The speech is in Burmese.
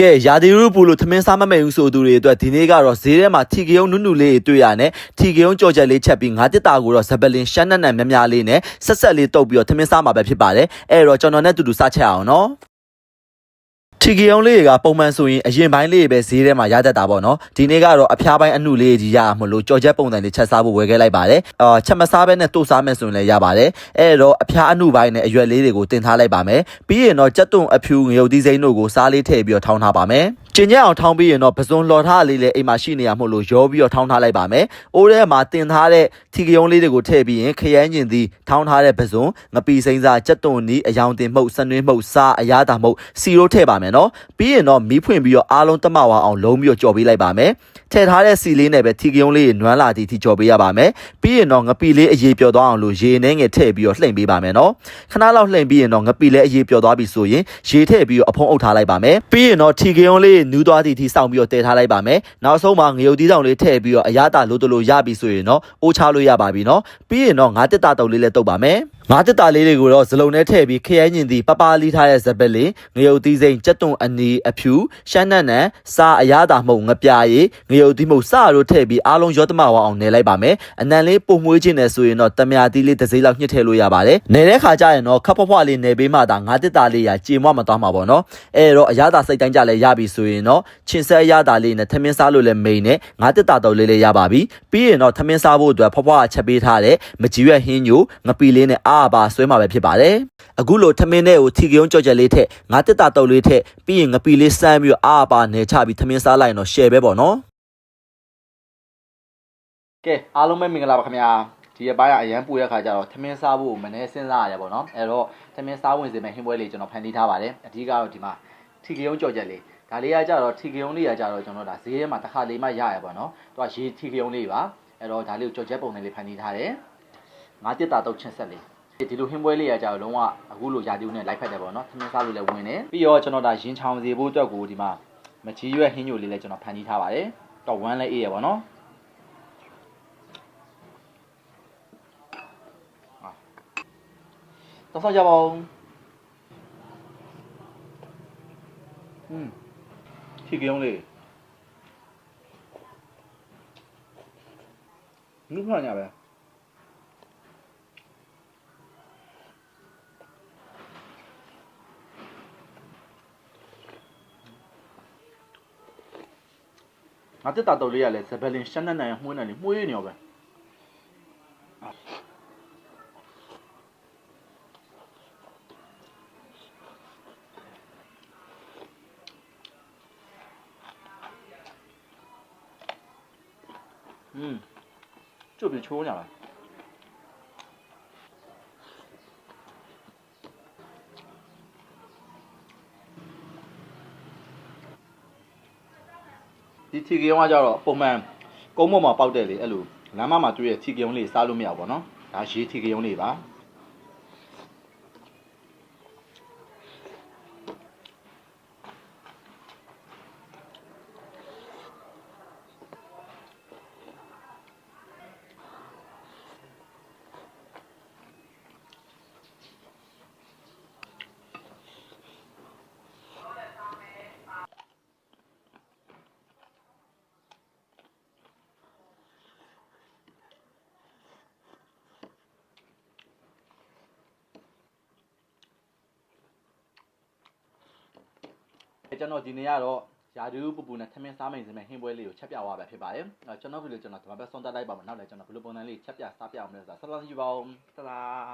ကဲရာသီဥတုပူလို့သမင်းစားမမိတ်ဘူးဆိုသူတွေအတွက်ဒီနေ့ကတော့ဈေးထဲမှာထီကယုံနုနုလေးတွေတွေ့ရနဲ့ထီကယုံကြော်ချက်လေးချက်ပြီးငါတစ်တာကိုတော့ဇပလင်ရှမ်းနက်နက်များများလေးနဲ့ဆက်ဆက်လေးတုပ်ပြီးတော့သမင်းစားမှာပဲဖြစ်ပါတယ်အဲ့တော့ကျွန်တော်နဲ့တူတူစားချက်အောင်နော် ထီကယုံလေးတွေကပုံမှန်ဆိုရင်အရင်ပိုင်းလေးတွေပဲဈေးထဲမှာရတတ်တာပေါ့နော်ဒီနေ့ကတော့အဖျားပိုင်းအနုလေးကြီးရအောင်မလို့ကြော်ချက်ပုံစံလေးချက်စားဖို့ဝယ်ခဲ့လိုက်ပါတယ်အာချက်မစားဘဲနဲ့တို့စားမယ်ဆိုရင်လည်းရပါတယ်အဲ့တော့အဖျားအနုပိုင်းနဲ့အရွက်လေးတွေကိုတင်ထားလိုက်ပါမယ်ပြီးရင်တော့ကြက်သွန်အဖြူငရုတ်သီးစိမ်းတို့ကိုစားလေးထည့်ပြီးတော့ထောင်းထားပါမယ် ကျင်ကြက်အောင်ထောင်းပြီးရင်တော့ပစွန်လော်ထားလေးလည်းအိမ်မှာရှိနေရမို့လို့ရောပြီးတော့ထောင်းထားလိုက်ပါမယ်အိုးထဲမှာတင်ထားတဲ့ထီကယုံလေးတွေကိုထည့်ပြီးရင်ခရမ်းကျင်သီးထောင်းထားတဲ့ပစွန်ငပီစိမ်းစားကြက်သွန်နီးအယောင်တင်မှုတ်ဆနွေးမှုတ်စားအရသာမှုတ်စီရိုးထည့်ပါမယ်နော်ပြီးရင်တော့မီးဖွင့်ပြီးတော့အားလုံးတမဝအောင်လုံးပြီးတော့ကြော်ပေးလိုက်ပါမယ်ထည့်ထားတဲ့စီလေးနဲ့ပဲထီကယုံလေးနွမ်းလာသည်ထိကြော်ပေးရပါမယ်ပြီးရင်တော့ငပီလေးအရေးပျော်သွားအောင်လို့ရေနှဲငယ်ထည့်ပြီးတော့လှိမ့်ပေးပါမယ်နော်ခဏလောက်လှိမ့်ပြီးရင်တော့ငပီလေးအရေးပျော်သွားပြီဆိုရင်ရေထည့်ပြီးတော့အဖုံးအုပ်ထားလိုက်ပါမယ်ပြီးရင်တော့ထီကယုံလေးနူးသွားသည်ထိစောင့်ပြီးတော့တည်ထားလိုက်ပါမယ်နောက်ဆုံးမှာငရုတ်သီးဆောင်လေးထည့်ပြီးတော့အရသာလိုတလိုရပြီဆိုရင်တော့အိုးချလို့ရပါပြီနော်ပြီးရင်တော့ငါတက်တာတုပ်လေးလည်းတုပ်ပါမယ်ငါတက်တာလေးတွေကိုတော့ဇလုံးနဲ့ထည့်ပြီးခရဲညင်သည်ပပလီထားတဲ့ဇပက်လေးငရုတ်သီးစိမ်းကြက်သွန်အနီအဖြူရှမ်းနက်နန်စားအရသာမှုန့်ငပြားရည်ငရုတ်သီးမှုန့်စတို့ထည့်ပြီးအားလုံးရောတမဝအောင်နေလိုက်ပါမယ်အနံလေးပုံမွေးခြင်းနဲ့ဆိုရင်တော့တမယာသီးလေးတစ်စိမ့်လောက်ညှစ်ထည့်လို့ရပါတယ်နေတဲ့ခါကျရင်တော့ခပ်ဖွားဖွားလေးနေပေးမှသာငါတက်တာလေးရာကြေမွမသွားမှာပေါ့နော်အဲတော့အရသာစိတ်တိုင်းကြလဲရပြီဆိုရင်တော့ချင်းဆက်အရသာလေးနဲ့သမင်းစားလို့လည်းမိန်နဲ့ငါတက်တာတော့လေးလေးရပါပြီပြီးရင်တော့သမင်းစားဖို့အတွက်ဖွားဖွားချက်ပေးထားတဲ့မကြီးရွက်ဟင်းညိုငပီလေးနဲ့အားပါဆွဲမှာပဲဖြစ်ပါတယ်အခုလိုသမင်းနဲ့ကိုထီကယုံကြော်ချက်လေးထက်ငါတက်တာတော့လေးထက်ပြီးရင်ငပီလေးစမ်းပြီးတော့အားပါနေချပြီးသမင်းစားလိုက်ရင်တော့ share ပဲပေါ့နော်ကဲအားလုံးပဲမင်္ဂလာပါခင်ဗျာဒီအပိုင်းကအရန်ပူတဲ့ခါကျတော့သမင်းစားဖို့မနေစဉ်းစားရတယ်ပေါ့နော်အဲ့တော့သမင်းစားဝင်စေမယ့်ဟင်းပွဲလေးကျွန်တော်ဖန်တီးထားပါတယ်အဓိကတော့ဒီမှာထီကယုံကြော်ချက်လေး ဒါလေးကကြတော့ထီကယုံလေးကကြတော့ကျွန်တော်ဒါဈေးထဲမှာတစ်ခါလေးမှရရပါတော့သူကရေထီကယုံလေးပါအဲ့တော့ဒါလေးကိုကြော်ချက်ပုံစံလေးဖန်တီးထားတယ်ငါတစ်တာတော့ချင်းဆက်လေးဒီလိုဟင်းပွဲလေးရကြတော့လုံးဝအခုလိုရာသီဥနဲ့လိုက်ဖက်တယ်ပေါ့နော်သမင်းစားလို့လည်းဝင်တယ်ပြီးတော့ကျွန်တော်ဒါရင်ချောင်စီဖို့အတွက်ကိုဒီမှာမချီရွက်ဟင်းညိုလေးလည်းကျွန်တော်ဖန်တီးထားပါတယ်တော့1လည်းအေးရပါတော့တော့ဆောက်ကြပါဦးอืม လေးနုဖာညာပဲငါတက်တာတော်လေးရလဲဇဘလင်ရှမ်းနက်နန်ရမှုန်းနေလေမှုေးနေ 嗯，这比秋呢。ဒီထီကယုံကကြတော့ပုံမှန်ကုန်းပေါ်မှာပေါက်တဲ့လေအဲ့လိုလမ်းမမှာတွေ့ရထီကယုံလေးစားလို့မရဘူးပေါ့နော်ဒါရေးထီကယုံလေးပါ ကျွန်တော်ဒီနေ့ကတော့ရာဒူးပူပူနဲ့ထမင်းစားမိန်စမဲ့ဟင်းပွဲလေးကိုချက်ပြသွားပဲဖြစ်ပါတယ်အဲကျွန်တော်ဗီဒီယိုကျွန်တော်ဒီမှာပဲဆုံးသက်လိုက်ပါမယ်နောက်လည်းကျွန်တော်ဘယ်လိုပုံစံလေးချက်ပြစားပြအောင်လဲဆိုတာဆက်လက်ကြည့်ပါဦးသလား